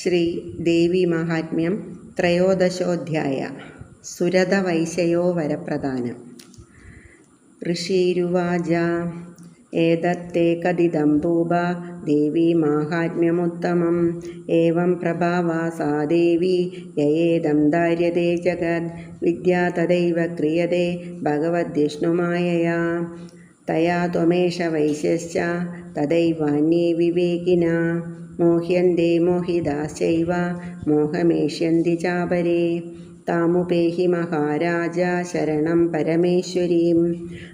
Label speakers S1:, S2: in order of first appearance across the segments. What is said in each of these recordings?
S1: ശ്രീ ദേവി മാഹാത്മ്യം ത്രയോദശോധ്യായ സുരതവൈശയോ വരപ്രധാനം. ഋഷീരുവാച ഏതത്തെ കഥിതം ഭൂപ ദേവി മാഹാത്മ്യമുത്തമം ഏവം പ്രഭാവാ സാ ദേവി യേദം ദാര്യതേ ജഗത് വിദ്യാ തദൈവ ക്രിയതേ ഭഗവദ്വിഷ്ണുമായയാ തയാ ത്വമേഷ വൈശ്യശ്ച തദൈവാന്യേ വിവേകിന മോഹ്യന്തേ മോഹിതാശ്ചൈവ മോഹമേഷ്യന്തി ചാപരേ താമുപേഹി മഹാരാജ ശരണം പരമേശ്വരീം.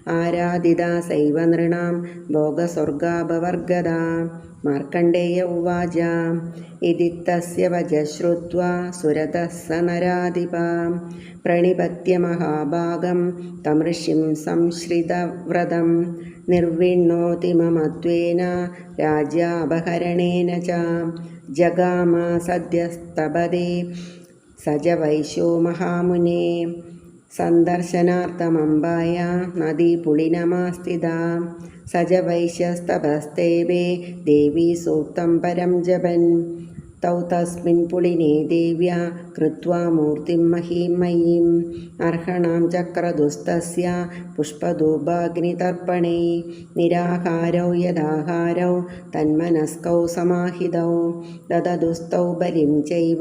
S1: ആരാധിതാ സൈവ നൃണാം ഭോഗസ്വർഗാപവർഗദാ മാർക്കണ്ഡേയ ഉവാച ഇതി തസ്യ വച ശ്രുത്വാ സുരതഃ സ നരാധിപ. പ്രണിപത്യ മഹാഭാഗം തമൃഷിം സംശ്രിതവ്രതം നിർവിണ്ണോതി മമത്വേന രാജ്യാപഹരണേന ച. ജഗാമ സദ്യസ്തപദേ സജ വൈശോ മഹാമുനെ. സന്ദർശനാർത്ഥമമ്പായ നദീപുളിനമാസ്ഥിത. സജ വൈശ്യസ്തപസ്തേവേ ദേവീ സൂക്തം പരം ജപൻ. തൗ തസ്മിൻ പുളിനെ ദേവ്യ കൃത്വാ മൂർത്തിം മഹീമയീം. അർഹണാം ചക്രദുസ്തസ്യ പുഷ്പധൂപാഗ്നിതർപ്പണേ. നിരാഹാരൗ യഥാഹാരൗ തന്മനസ്കൗ സമാഹിതൗ. ദദദുസ്തൗ ബലിം ചൈവ.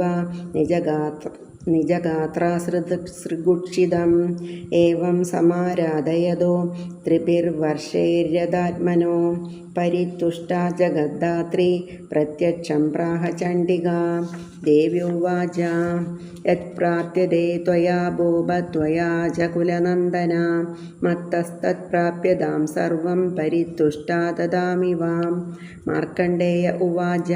S1: നിജഗാത്ര നിജഗാത്രാസൃഗുക്ഷിതം ഏവം സമാരാധയതോ ത്രിഭിർവർഷൈര്യതാത്മനോ പരിത്തുഷ്ട ജഗദ്ധാത്രി പ്രത്യക്ഷം പ്രാഹ ചണ്ഡിക ദേവ്യുവാച യത്പ്രാപ്യതേ ത്വയാ ഭൂപ ത്വയാ ച കുലനന്ദന മത്തസ്തത്പ്രാപ്യതാം സർവം പരിത്തുഷ്ട ദദാമി വാം. മാർക്കണ്ഡേയ ഉവാച.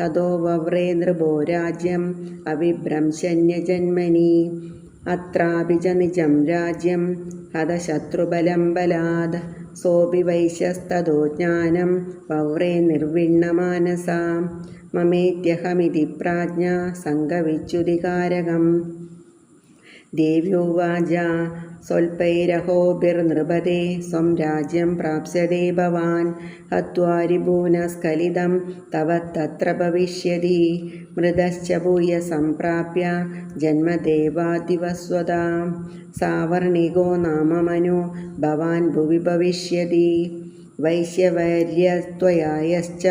S1: തതോ വവ്രേ നൃഭോ രാജ്യം അവിഭ്രംശൻ ജന്യജന്മനി അത്രാപി ച നിജം രാജ്യം ഹതശത്രുബലം ബലാത് സോപി വൈശ്യസ്തോ ജ്ഞാനം. പൗരേ നിർവിണ്ണമാനസാം മമേത്യഹമിതി പ്രാജ്ഞ. സംഘവിച്യുതികാരകം स्वल्पैरहोभिर्नृपते स्वं राज्यं प्राप्स्यते भवान् हत्वारिभूनस्खलितं तव तत्र भविष्यति मृदश्च भूय सम्प्राप्य जन्मदेवादिवस्वदा सावर्णिको नाम मनो भवान् भुवि भविष्यति वैश्यवर्यत्वया यश्च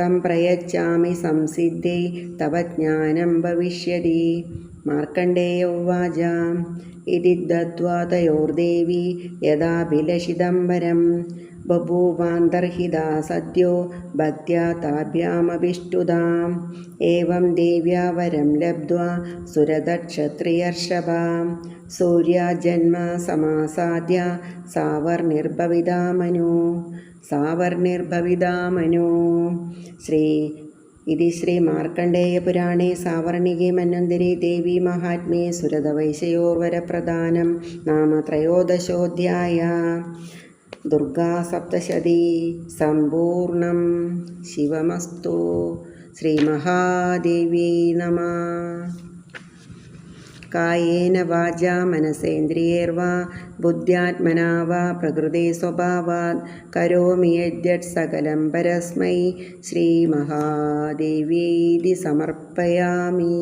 S1: തം പ്രയച്ഛാമി സംസിദ്ധി തവ ജ്ഞാനം ഭവിഷ്യതി. മാർക്കണ്ഡേയ ഉവാച ഇതി ദത്വാ തയോർദേവി യഥാഭിലഷിതം വരം ബഭൂവാന്തർഹിതാ സദ്യോ ഭക്ത്യാ താഭ്യാമഭിഷ്ടുതാം. ഏവം ദേവ്യാ വരം ലബ്ധ്വാ സൂര്യാജന്മ സമാസാദ്യ സാവർനിർഭവിതാമനോ സാവർനിർഭവിതാമനോ ശ്രീ ഇതി ശ്രീ മാർക്കണ്ഡേയപുരാണേ സാവർണികേ മന്വന്തരി ദേവി മഹാത്മ്യേ സുരതവൈശയോർവരപ്രധാനം നാമ ത്രയോദശോധ്യായ. ദുർഗാ സപ്തശതി സമ്പൂർണം. ശിവമസ്തു. ശ്രീമഹാദേവി നമ. കായേന വാച മനസേന്ദ്രിയേർവാ ബുദ്ധ്യാത്മനാ വാ പ്രകൃതി സ്വഭാവാത് കരോമി യദ്യത് സകലം പരസ്മൈ ശ്രീമഹാദേവീതി സമർപ്പയാമി